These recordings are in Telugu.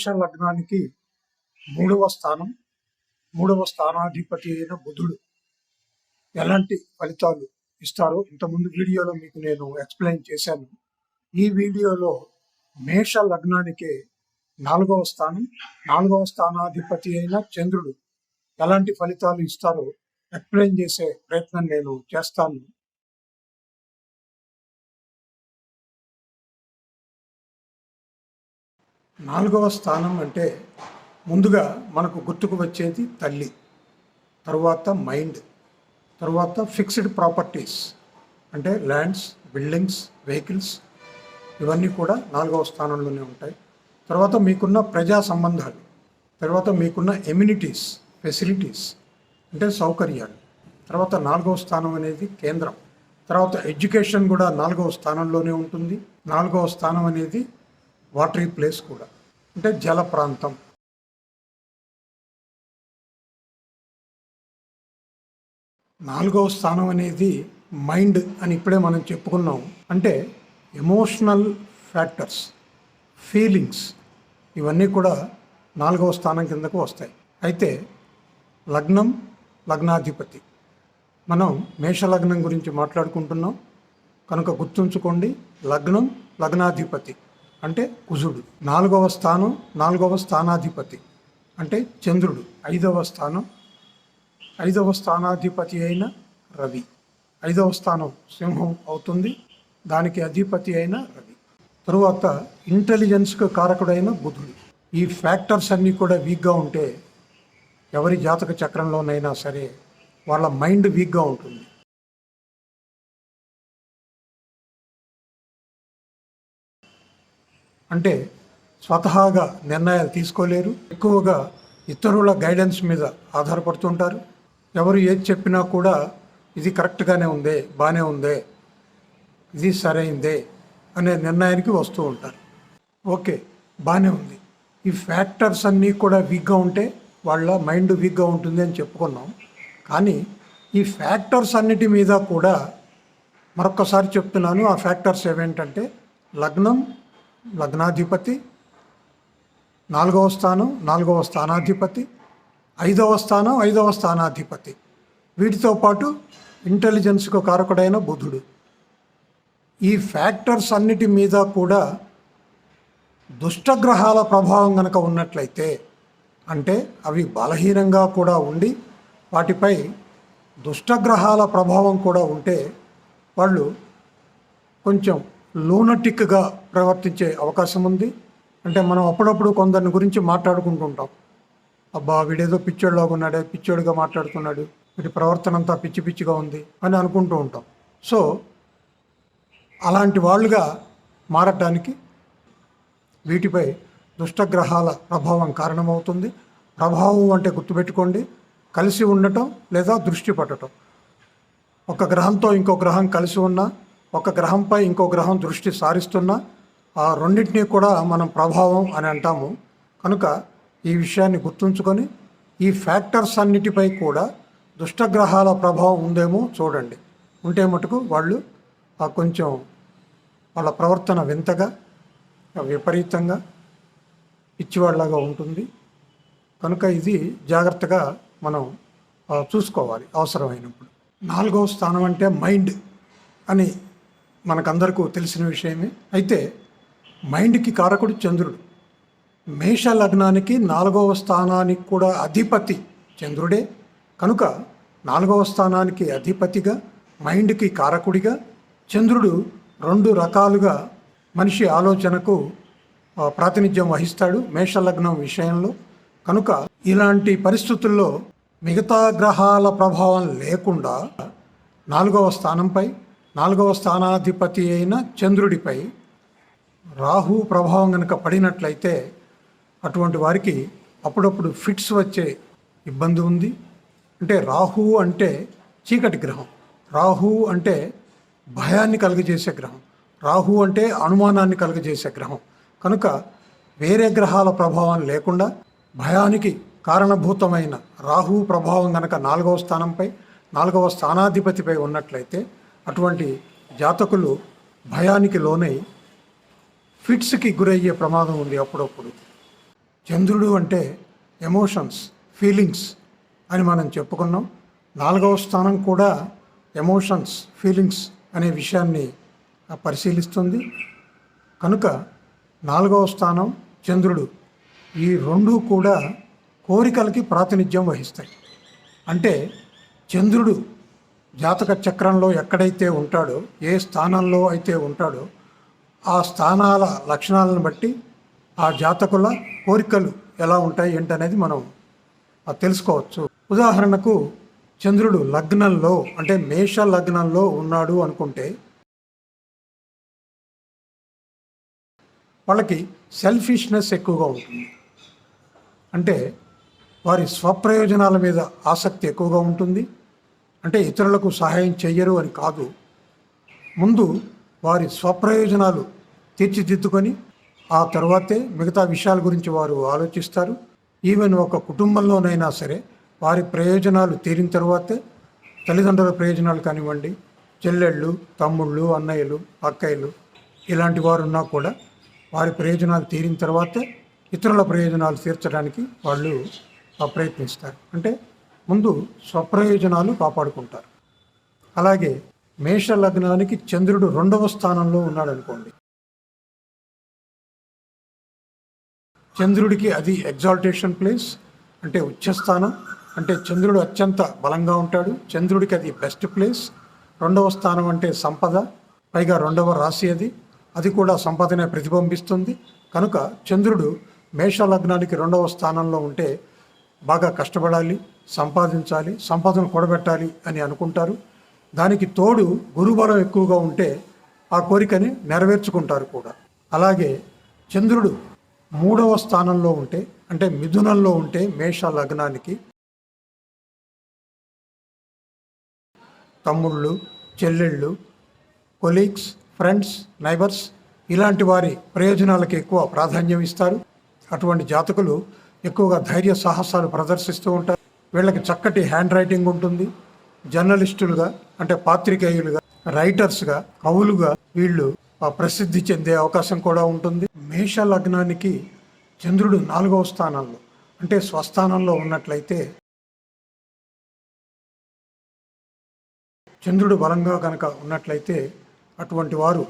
మేష లగ్నానికి మూడవ స్థానం మూడవ స్థానాధిపతి అయిన బుధుడు ఎలాంటి ఫలితాలు ఇస్తారో ఇంతకుముందు వీడియోలో మీకు నేను ఎక్స్ప్లెయిన్ చేశాను. ఈ వీడియోలో మేష లగ్నానికి నాలుగవ స్థానం నాలుగవ స్థానాధిపతి అయిన చంద్రుడు ఎలాంటి ఫలితాలు ఇస్తారో ఎక్స్ప్లెయిన్ చేసే ప్రయత్నం నేను చేస్తాను. నాలుగవ స్థానం అంటే ముందుగా మనకు గుర్తుకు వచ్చేది తల్లి తరువాత మైండ్ తరువాత ఫిక్స్డ్ ప్రాపర్టీస్ అంటే ల్యాండ్స్ బిల్డింగ్స్ వెహికల్స్ ఇవన్నీ కూడా నాలుగవ స్థానంలోనే ఉంటాయి. తర్వాత మీకున్న ప్రజా సంబంధాలు తర్వాత మీకున్న ఎమ్యూనిటీస్ ఫెసిలిటీస్ అంటే సౌకర్యాలు. తర్వాత నాలుగవ స్థానం అనేది కేంద్రం తర్వాత ఎడ్యుకేషన్ కూడా నాలుగవ స్థానంలోనే ఉంటుంది. నాలుగవ స్థానం అనేది వాటరీ ప్లేస్ కూడా. అంటే జల ప్రాంతం. నాలుగవ స్థానం అనేది మైండ్ అని ఇప్పుడే మనం చెప్పుకున్నాం. అంటే ఎమోషనల్ ఫ్యాక్టర్స్ ఫీలింగ్స్ ఇవన్నీ కూడా నాలుగవ స్థానం కిందకు వస్తాయి. అయితే లగ్నం లగ్నాధిపతి. మనం మేషలగ్నం గురించి మాట్లాడుకుంటున్నాం. కనుక గుర్తుంచుకోండి లగ్నం లగ్నాధిపతి. అంటే కుజుడు. నాలుగవ స్థానం నాలుగవ స్థానాధిపతి. అంటే చంద్రుడు. ఐదవ స్థానం ఐదవ స్థానాధిపతి అయిన రవి. ఐదవ స్థానం సింహం అవుతుంది. దానికి అధిపతి అయిన రవి. తరువాత ఇంటెలిజెన్స్కు కారకుడైన బుధుడు. ఈ ఫ్యాక్టర్స్ అన్నీ కూడా వీక్గా ఉంటే ఎవరి జాతక చక్రంలోనైనా సరే వాళ్ళ మైండ్ వీక్గా ఉంటుంది. అంటే స్వతహాగా నిర్ణయాలు తీసుకోలేరు. ఎక్కువగా ఇతరుల గైడెన్స్ మీద ఆధారపడుతుంటారు. ఎవరు ఏది చెప్పినా కూడా ఇది కరెక్ట్గానే ఉందే బాగానే ఉందే ఇది సరైందే అనే నిర్ణయానికి వస్తూ ఉంటారు. ఓకే బాగానే ఉంది. ఈ ఫ్యాక్టర్స్ అన్నీ కూడా వీక్గా ఉంటే వాళ్ళ మైండ్ వీక్గా ఉంటుంది అని చెప్పుకున్నాం. కానీ ఈ ఫ్యాక్టర్స్ అన్నిటి మీద కూడా మరొకసారి చెప్తున్నాను. ఆ ఫ్యాక్టర్స్ ఏవేంటంటే లగ్నం లగ్నాధిపతి నాలుగవ స్థానం నాలుగవ స్థానాధిపతి ఐదవ స్థానం ఐదవ స్థానాధిపతి. వీటితో పాటు ఇంటెలిజెన్స్కు కారకుడైన బుధుడు. ఈ ఫ్యాక్టర్స్ అన్నిటి మీద కూడా దుష్టగ్రహాల ప్రభావం కనుక ఉన్నట్లయితే అంటే అవి బలహీనంగా కూడా ఉండి వాటిపై దుష్టగ్రహాల ప్రభావం కూడా ఉంటే వాళ్ళు కొంచెం లూనటిక్గా ప్రవర్తించే అవకాశం ఉంది. అంటే మనం అప్పుడప్పుడు కొందరిని గురించి మాట్లాడుకుంటుంటాం అబ్బా వీడేదో పిచ్చోడిలో ఉన్నాడే పిచ్చోడిగా మాట్లాడుతున్నాడు. వీడి ప్రవర్తన అంతా పిచ్చి పిచ్చిగా ఉంది అని అనుకుంటూ ఉంటాం. సో అలాంటి వాళ్ళుగా మారటానికి వీటిపై దుష్టగ్రహాల ప్రభావం కారణమవుతుంది. ప్రభావం అంటే గుర్తుపెట్టుకోండి. కలిసి ఉండటం లేదా దృష్టి పట్టడం ఒక గ్రహంతో ఇంకో గ్రహం కలిసి ఉన్నా ఒక గ్రహంపై ఇంకో గ్రహం దృష్టి సారిస్తున్నా ఆ రెండింటినీ కూడా మనం ప్రభావం అని అంటాము. కనుక ఈ విషయాన్ని గుర్తుంచుకొని ఈ ఫ్యాక్టర్స్ అన్నిటిపై కూడా దుష్టగ్రహాల ప్రభావం ఉందేమో చూడండి. ఉంటే మటుకు వాళ్ళు ఆ కొంచెం వాళ్ళ ప్రవర్తన వింతగా విపరీతంగా పిచ్చివాళ్ళలాగా ఉంటుంది. కనుక ఇది జాగ్రత్తగా మనం చూసుకోవాలి అవసరమైనప్పుడు. నాలుగవ స్థానం అంటే మైండ్ అని మనకందరికీ తెలిసిన విషయమే. అయితే మైండ్కి కారకుడు చంద్రుడు. మేష లగ్నానికి నాలుగవ స్థానానికి కూడా అధిపతి చంద్రుడే. కనుక నాలుగవ స్థానానికి అధిపతిగా మైండ్కి కారకుడిగా చంద్రుడు రెండు రకాలుగా మనిషి ఆలోచనకు ప్రాతినిధ్యం వహిస్తాడు మేషలగ్నం విషయంలో. కనుక ఇలాంటి పరిస్థితుల్లో మిగతా గ్రహాల ప్రభావం లేకుండా నాలుగవ స్థానంపై నాలుగవ స్థానాధిపతి అయిన చంద్రుడిపై రాహు ప్రభావం కనుక పడినట్లయితే అటువంటి వారికి అప్పుడప్పుడు ఫిట్స్ వచ్చే ఇబ్బంది ఉంది. అంటే రాహు అంటే చీకటి గ్రహం. రాహు అంటే భయాన్ని కలుగజేసే గ్రహం. రాహు అంటే అనుమానాన్ని కలుగజేసే గ్రహం. కనుక వేరే గ్రహాల ప్రభావం లేకుండా భయానికి కారణభూతమైన రాహు ప్రభావం కనుక నాలుగవ స్థానంపై నాలుగవ స్థానాధిపతిపై ఉన్నట్లయితే అటువంటి జాతకులు భయానికి లోనై ఫిట్స్కి గురయ్యే ప్రమాదం ఉంది అప్పుడప్పుడు. చంద్రుడు అంటే ఎమోషన్స్ ఫీలింగ్స్ అని మనం చెప్పుకున్నాం. నాలుగవ స్థానం కూడా ఎమోషన్స్ ఫీలింగ్స్ అనే విషయాన్ని పరిశీలిస్తుంది. కనుక నాలుగవ స్థానం చంద్రుడు. ఈ రెండు కూడా కోరికలకి ప్రాతినిధ్యం వహిస్తాయి. అంటే చంద్రుడు జాతక చక్రంలో ఎక్కడైతే ఉంటాడో ఏ స్థానంలో అయితే ఉంటాడో ఆ స్థానాల లక్షణాలను బట్టి ఆ జాతకుల కోరికలు ఎలా ఉంటాయి ఏంటనేది మనం తెలుసుకోవచ్చు. ఉదాహరణకు చంద్రుడు లగ్నంలో అంటే మేష లగ్నంలో ఉన్నాడు అనుకుంటే వాళ్ళకి సెల్ఫిష్నెస్ ఎక్కువగా ఉంటుంది. అంటే వారి స్వప్రయోజనాల మీద ఆసక్తి ఎక్కువగా ఉంటుంది. అంటే ఇతరులకు సహాయం చెయ్యరు అని కాదు. ముందు వారి స్వప్రయోజనాలు తీర్చిదిద్దుకొని ఆ తర్వాతే మిగతా విషయాల గురించి వారు ఆలోచిస్తారు. ఈవెన్ ఒక కుటుంబంలోనైనా సరే వారి ప్రయోజనాలు తీరిన తర్వాతే తల్లిదండ్రుల ప్రయోజనాలు కానివ్వండి చెల్లెళ్ళు తమ్ముళ్ళు అన్నయ్యలు అక్కయ్యలు ఇలాంటి వారు ఉన్నా కూడా వారి ప్రయోజనాలు తీరిన తర్వాతే ఇతరుల ప్రయోజనాలు తీర్చడానికి వాళ్ళు ప్రయత్నిస్తారు. అంటే ముందు స్వప్రయోజనాలు కాపాడుకుంటారు. అలాగే మేష లగ్నానికి చంద్రుడు రెండవ స్థానంలో ఉన్నాడు అనుకోండి చంద్రుడికి అది ఎగ్జాల్టేషన్ ప్లేస్ అంటే ఉచ్చస్థానం అంటే చంద్రుడు అత్యంత బలంగా ఉంటాడు చంద్రుడికి అది బెస్ట్ ప్లేస్ రెండవ స్థానం అంటే సంపద పైగా రెండవ రాశి అది అది కూడా సంపదనే ప్రతిబింబిస్తుంది. కనుక చంద్రుడు మేష లగ్నానికి రెండవ స్థానంలో ఉంటే బాగా కష్టపడాలి సంపాదించాలి సంపదను కూడబెట్టాలి అని అనుకుంటారు. దానికి తోడు గురుబలం ఎక్కువగా ఉంటే ఆ కోరికని నెరవేర్చుకుంటారు కూడా. అలాగే చంద్రుడు మూడవ స్థానంలో ఉంటే అంటే మిథునంలో ఉంటే మేష లగ్నానికి తమ్ముళ్ళు చెల్లెళ్ళు కొలీగ్స్ ఫ్రెండ్స్ నైబర్స్ ఇలాంటి వారి ప్రయోజనాలకు ఎక్కువ ప్రాధాన్యం ఇస్తారు. అటువంటి జాతకులు ఎక్కువగా ధైర్య సాహసాలు ప్రదర్శిస్తూ ఉంటారు. వీళ్ళకి చక్కటి హ్యాండ్ రైటింగ్ ఉంటుంది. జర్నలిస్టులుగా అంటే పాత్రికేయులుగా రైటర్స్గా కవులుగా వీళ్ళు ప్రసిద్ధి చెందే అవకాశం కూడా ఉంటుంది. మేష లగ్నానికి చంద్రుడు నాలుగవ స్థానంలో అంటే స్వస్థానంలో ఉన్నట్లయితే చంద్రుడు బలంగా కనుక ఉన్నట్లయితే అటువంటి వారు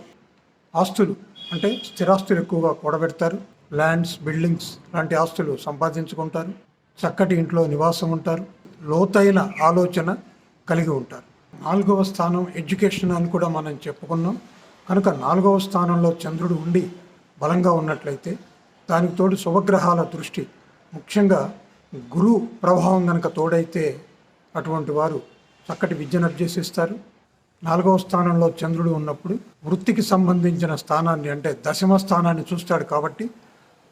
ఆస్తులు అంటే స్థిరాస్తులు ఎక్కువగా కూడబెడతారు. ల్యాండ్స్ బిల్డింగ్స్ లాంటి ఆస్తులు సంపాదించుకుంటారు. చక్కటి ఇంట్లో నివాసం ఉంటారు. లోతైన ఆలోచన కలిగి ఉంటారు. నాలుగవ స్థానం ఎడ్యుకేషన్ అని కూడా మనం చెప్పుకున్నాం. కనుక నాలుగవ స్థానంలో చంద్రుడు ఉండి బలంగా ఉన్నట్లయితే దానికి తోడు శుభగ్రహాల దృష్టి ముఖ్యంగా గురు ప్రభావం కనుక తోడైతే అటువంటి వారు చక్కటి విద్యను అభ్యసిస్తారు నాలుగవ స్థానంలో చంద్రుడు ఉన్నప్పుడు వృత్తికి సంబంధించిన స్థానాన్ని అంటే దశమ స్థానాన్ని చూస్తాడు కాబట్టి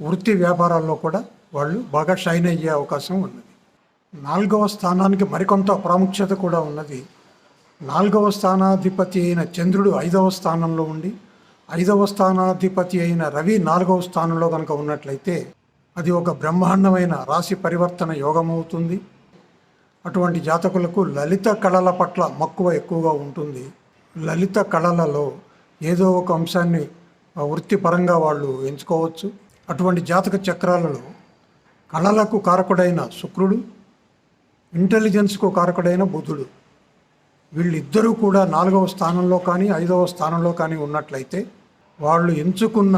వృత్తి వ్యాపారాల్లో కూడా వాళ్ళు బాగా షైన్ అయ్యే అవకాశం ఉన్నది. నాలుగవ స్థానానికి మరికొంత ప్రాముఖ్యత కూడా ఉన్నది. నాలుగవ స్థానాధిపతి అయిన చంద్రుడు ఐదవ స్థానంలో ఉండి ఐదవ స్థానాధిపతి అయిన రవి నాలుగవ స్థానంలో కనుక ఉన్నట్లయితే అది ఒక బ్రహ్మాండమైన రాశి పరివర్తన యోగం అవుతుంది అటువంటి జాతకులకు లలిత కళల పట్ల మక్కువ ఎక్కువగా ఉంటుంది. లలిత కళలలో ఏదో ఒక అంశాన్ని వృత్తిపరంగా వాళ్ళు ఎంచుకోవచ్చు. అటువంటి జాతక చక్రాలలో కళలకు కారకుడైన శుక్రుడు ఇంటెలిజెన్స్కు కారకుడైన బుధుడు. వీళ్ళిద్దరూ కూడా నాలుగవ స్థానంలో కానీ ఐదవ స్థానంలో కానీ ఉన్నట్లయితే వాళ్ళు ఎంచుకున్న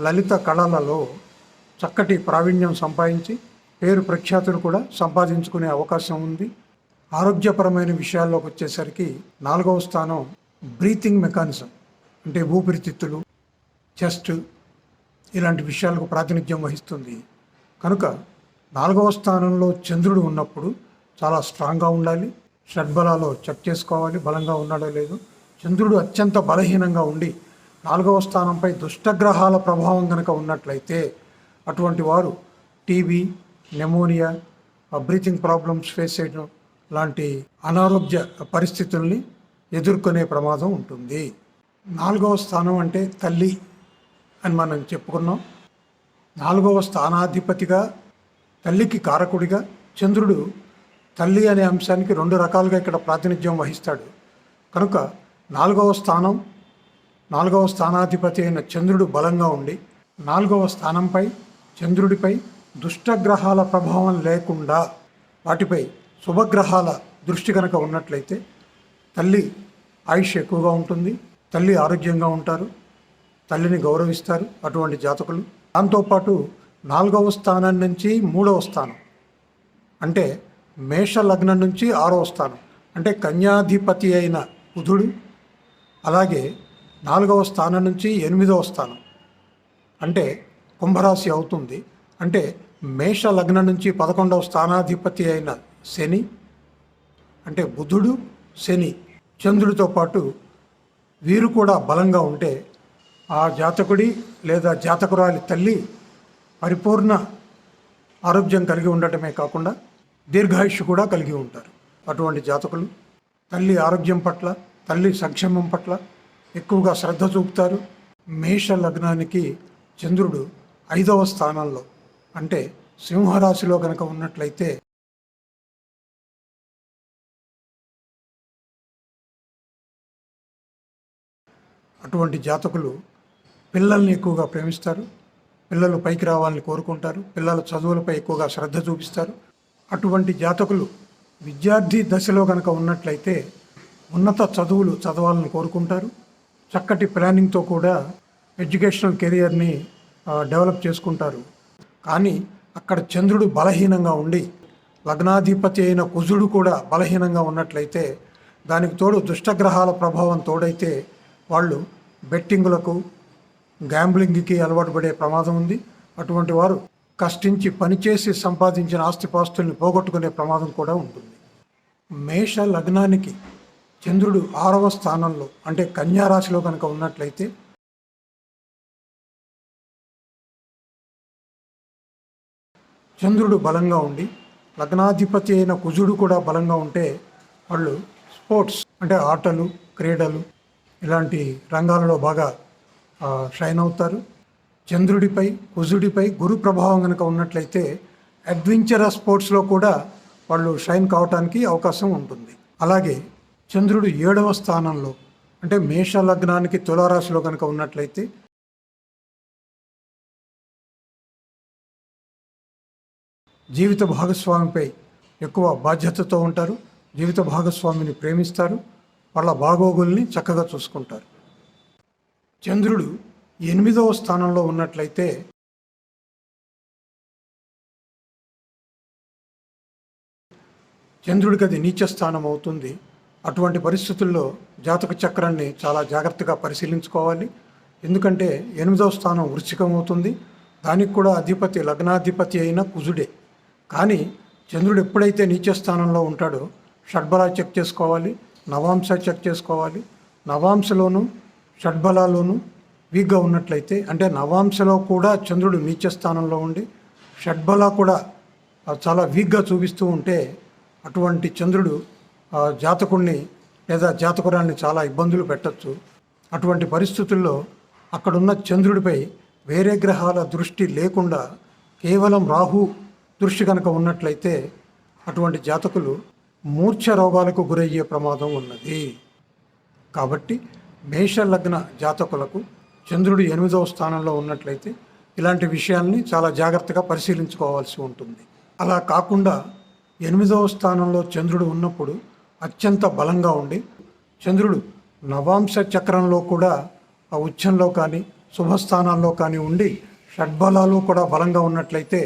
లలిత కళలలో చక్కటి ప్రావీణ్యం సంపాదించి పేరు ప్రఖ్యాతులు కూడా సంపాదించుకునే అవకాశం ఉంది. ఆరోగ్యపరమైన విషయాల్లోకి వచ్చేసరికి నాలుగవ స్థానం బ్రీతింగ్ మెకానిజం అంటే ఊపిరితిత్తులు చెస్ట్ ఇలాంటి విషయాలకు ప్రాతినిధ్యం వహిస్తుంది. కనుక నాలుగవ స్థానంలో చంద్రుడు ఉన్నప్పుడు చాలా స్ట్రాంగ్గా ఉండాలి. షడ్బలాలో చెక్ చేసుకోవాలి. బలంగా ఉన్నాడో లేదో. చంద్రుడు అత్యంత బలహీనంగా ఉండి నాలుగవ స్థానంపై దుష్టగ్రహాల ప్రభావం కనుక ఉన్నట్లయితే అటువంటి వారు TB pneumonia breathing problems face చేయడం లాంటి అనారోగ్య పరిస్థితుల్ని ఎదుర్కొనే ప్రమాదం ఉంటుంది. నాలుగవ స్థానం అంటే తల్లి అని మనం చెప్పుకున్నాం. నాలుగవ స్థానాధిపతిగా తల్లికి కారకుడిగా చంద్రుడు తల్లి అనే అంశానికి రెండు రకాలుగా ఇక్కడ ప్రాతినిధ్యం వహిస్తాడు. కనుక నాలుగవ స్థానం నాలుగవ స్థానాధిపతి అయిన చంద్రుడు బలంగా ఉండి నాలుగవ స్థానంపై చంద్రుడిపై దుష్టగ్రహాల ప్రభావం లేకుండా వాటిపై శుభగ్రహాల దృష్టి కనుక ఉన్నట్లయితే తల్లి ఆయుష్ ఎక్కువగా ఉంటుంది తల్లి ఆరోగ్యంగా ఉంటారు తల్లిని గౌరవిస్తారు అటువంటి జాతకులు. దాంతోపాటు నాలుగవ స్థానం నుంచి మూడవ స్థానం. అంటే మేష లగ్నం నుంచి ఆరవ స్థానం. అంటే కన్యాధిపతి అయిన బుధుడు అలాగే నాలుగవ స్థానం నుంచి ఎనిమిదవ స్థానం. అంటే కుంభరాశి అవుతుంది. అంటే మేష లగ్నం నుంచి పదకొండవ స్థానాధిపతి అయిన శని అంటే బుధుడు శని చంద్రుడితో పాటు వీరు కూడా బలంగా ఉంటే ఆ జాతకుడి లేదా జాతకురాలి తల్లి పరిపూర్ణ ఆరోగ్యం కలిగి ఉండటమే కాకుండా దీర్ఘాయుష్ కూడా కలిగి ఉంటారు. అటువంటి జాతకులు తల్లి ఆరోగ్యం పట్ల తల్లి సంక్షేమం పట్ల ఎక్కువగా శ్రద్ధ చూపుతారు. మేష లగ్నానికి చంద్రుడు ఐదవ స్థానంలో. అంటే సింహరాశిలో కనుక ఉన్నట్లయితే అటువంటి జాతకులు పిల్లల్ని ఎక్కువగా ప్రేమిస్తారు. పిల్లలు పైకి రావాలని కోరుకుంటారు. పిల్లల చదువులపై ఎక్కువగా శ్రద్ధ చూపిస్తారు. అటువంటి జాతకులు విద్యార్థి దశలో కనుక ఉన్నట్లయితే ఉన్నత చదువులు చదవాలని కోరుకుంటారు. చక్కటి ప్లానింగ్తో కూడా ఎడ్యుకేషనల్ కెరియర్ని డెవలప్ చేసుకుంటారు. కానీ అక్కడ చంద్రుడు బలహీనంగా ఉండి లగ్నాధిపతి అయిన కుజుడు కూడా బలహీనంగా ఉన్నట్లయితే దానికి తోడు దుష్టగ్రహాల ప్రభావం తోడైతే వాళ్ళు బెట్టింగులకు గ్యాంబ్లింగ్కి అలవాటు పడే ప్రమాదం ఉంది. అటువంటి వారు కష్టించి పనిచేసి సంపాదించిన ఆస్తిపాస్తుల్ని పోగొట్టుకునే ప్రమాదం కూడా ఉంటుంది. మేష లగ్నానికి చంద్రుడు ఆరవ స్థానంలో అంటే కన్యారాశిలో కనుక ఉన్నట్లయితే చంద్రుడు బలంగా ఉండి లగ్నాధిపతి అయిన కుజుడు కూడా బలంగా ఉంటే వాళ్ళు స్పోర్ట్స్ అంటే ఆటలు క్రీడలు ఇలాంటి రంగాలలో బాగా షైన్ అవుతారు. చంద్రుడిపై కుజుడిపై గురు ప్రభావం కనుక ఉన్నట్లయితే అడ్వెంచరస్ స్పోర్ట్స్లో కూడా వాళ్ళు షైన్ కావటానికి అవకాశం ఉంటుంది. అలాగే చంద్రుడు ఏడవ స్థానంలో అంటే మేష లగ్నానికి తులారాశిలో కనుక ఉన్నట్లయితే జీవిత భాగస్వామిపై ఎక్కువ బాధ్యతతో ఉంటారు. జీవిత భాగస్వామిని ప్రేమిస్తారు. వాళ్ళ బాగోగుల్ని చక్కగా చూసుకుంటారు. చంద్రుడు ఎనిమిదవ స్థానంలో ఉన్నట్లయితే చంద్రుడికి అది నీచ స్థానం అవుతుంది. అటువంటి పరిస్థితుల్లో జాతక చక్రాన్ని చాలా జాగ్రత్తగా పరిశీలించుకోవాలి. ఎందుకంటే ఎనిమిదవ స్థానం వృశ్చికం అవుతుంది. దానికి కూడా అధిపతి లగ్నాధిపతి అయిన కుజుడే. కానీ చంద్రుడు ఎప్పుడైతే నీచ స్థానంలో ఉంటాడో షడ్బలా చెక్ చేసుకోవాలి నవాంశ చెక్ చేసుకోవాలి. నవాంశలోను షడ్బలాలోను వీక్గా ఉన్నట్లయితే అంటే నవాంశలో కూడా చంద్రుడు నీచ స్థానంలో ఉండి షడ్బల కూడా చాలా వీక్గా చూపిస్తూ ఉంటే అటువంటి చంద్రుడు ఆ, జాతకుణ్ణి లేదా జాతకురాల్ని చాలా ఇబ్బందులు పెట్టచ్చు. అటువంటి పరిస్థితుల్లో అక్కడున్న చంద్రుడిపై వేరే గ్రహాల దృష్టి లేకుండా కేవలం రాహు దృష్టి కనుక ఉన్నట్లయితే అటువంటి జాతకులు మూర్ఛ రోగాలకు గురయ్యే ప్రమాదం ఉన్నది. కాబట్టి మేష లగ్న జాతకులకు చంద్రుడు ఎనిమిదవ స్థానంలో ఉన్నట్లయితే ఇలాంటి విషయాల్ని చాలా జాగ్రత్తగా పరిశీలించుకోవాల్సి ఉంటుంది. అలా కాకుండా ఎనిమిదవ స్థానంలో చంద్రుడు ఉన్నప్పుడు అత్యంత బలంగా ఉండి చంద్రుడు నవాంశ చక్రంలో కూడా ఆ ఉచ్చంలో కానీ శుభస్థానాల్లో కానీ ఉండి షడ్బలాలు కూడా బలంగా ఉన్నట్లయితే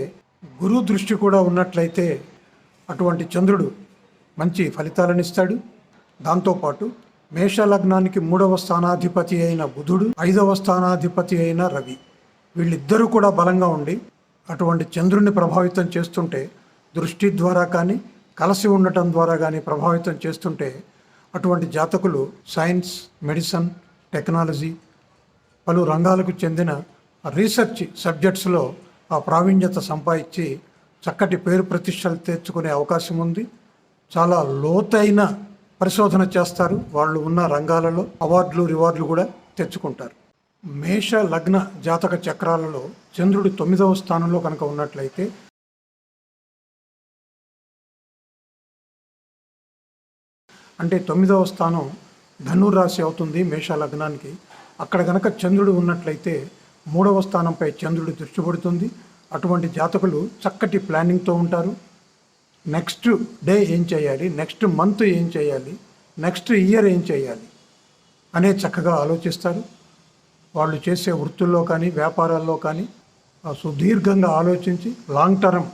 గురు దృష్టి కూడా ఉన్నట్లయితే అటువంటి చంద్రుడు మంచి ఫలితాలను ఇస్తాడు. దాంతోపాటు మేష లగ్నానికి మూడవ స్థానాధిపతి అయిన బుధుడు ఐదవ స్థానాధిపతి అయిన రవి. వీళ్ళిద్దరూ కూడా బలంగా ఉండి అటువంటి చంద్రుడిని ప్రభావితం చేస్తుంటే దృష్టి ద్వారా కానీ కలిసి ఉండటం ద్వారా కానీ ప్రభావితం చేస్తుంటే అటువంటి జాతకులు సైన్స్ మెడిసిన్ టెక్నాలజీ పలు రంగాలకు చెందిన రీసెర్చ్ సబ్జెక్ట్స్లో ఆ ప్రావీణ్యత సంపాదించి చక్కటి పేరు ప్రతిష్టలు తెచ్చుకునే అవకాశం ఉంది. చాలా లోతైన పరిశోధన చేస్తారు. వాళ్ళు ఉన్న రంగాలలో అవార్డులు రివార్డులు కూడా తెచ్చుకుంటారు. మేష లగ్న జాతక చక్రాలలో చంద్రుడు తొమ్మిదవ స్థానంలో కనుక ఉన్నట్లయితే అంటే తొమ్మిదవ స్థానం ధనురాశి అవుతుంది మేష లగ్నానికి. అక్కడ గనక చంద్రుడు ఉన్నట్లయితే మూడవ స్థానంపై చంద్రుడు దృష్టి పడుతుంది. అటువంటి జాతకులు చక్కటి ప్లానింగ్తో ఉంటారు. నెక్స్ట్ డే ఏం చేయాలి? నెక్స్ట్ మంత్ ఏం చేయాలి? నెక్స్ట్ ఇయర్ ఏం చేయాలి? అనే చక్కగా ఆలోచిస్తారు. వాళ్ళు చేసే వృత్తుల్లో కానీ వ్యాపారాల్లో కానీ ఆ సుదీర్ఘంగా ఆలోచించి లాంగ్ టర్మ్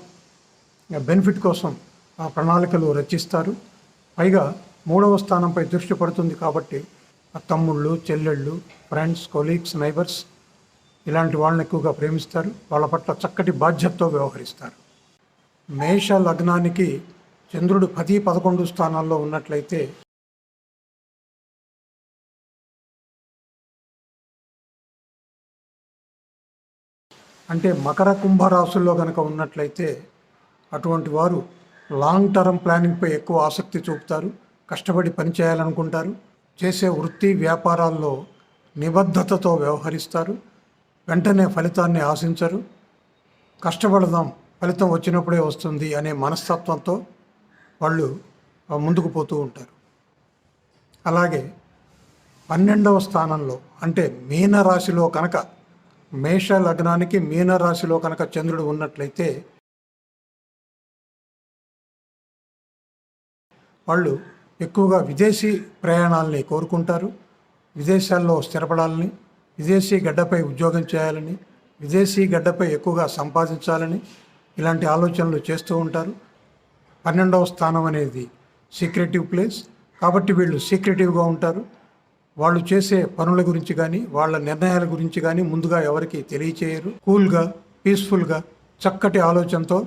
బెనిఫిట్ కోసం ఆ ప్రణాళికలు రచిస్తారు. పైగా మూడవ స్థానంపై దృష్టి పడుతుంది కాబట్టి ఆ తమ్ముళ్ళు చెల్లెళ్ళు ఫ్రెండ్స్ కొలీగ్స్ నైబర్స్ ఇలాంటి వాళ్ళని ఎక్కువగా ప్రేమిస్తారు. వాళ్ళ పట్ల చక్కటి బాధ్యతతో వ్యవహరిస్తారు. మేష లగ్నానికి చంద్రుడు పది పదకొండు స్థానాల్లో ఉన్నట్లయితే అంటే మకర కుంభ రాశుల్లో కనుక ఉన్నట్లయితే అటువంటి వారు లాంగ్ టర్మ్ ప్లానింగ్పై ఎక్కువ ఆసక్తి చూపుతారు కష్టపడి పని చేయాలనుకుంటారు చేసే వృత్తి వ్యాపారాల్లో నిబద్ధతతో వ్యవహరిస్తారు వెంటనే ఫలితాన్ని ఆశించరు. కష్టపడదాం ఫలితం వచ్చినప్పుడే వస్తుంది అనే మనస్తత్వంతో వాళ్ళు ముందుకు పోతూ ఉంటారు. అలాగే పన్నెండవ స్థానంలో అంటే మీన రాశిలో కనుక మేష లగ్నానికి మీన రాశిలో కనుక చంద్రుడు ఉన్నట్లయితే వాళ్ళు ఎక్కువగా విదేశీ ప్రయాణాలని కోరుకుంటారు. విదేశాల్లో స్థిరపడాలని విదేశీ గడ్డపై ఉద్యోగం చేయాలని విదేశీ గడ్డపై ఎక్కువగా సంపాదించాలని ఇలాంటి ఆలోచనలు చేస్తూ ఉంటారు. పన్నెండవ స్థానం అనేది సీక్రెటివ్ ప్లేస్ కాబట్టి వీళ్ళు సీక్రెటివ్గా ఉంటారు. వాళ్ళు చేసే పనుల గురించి కానీ వాళ్ళ నిర్ణయాల గురించి కానీ ముందుగా ఎవరికి తెలియచేయరు. కూల్గా పీస్ఫుల్గా చక్కటి ఆలోచనతో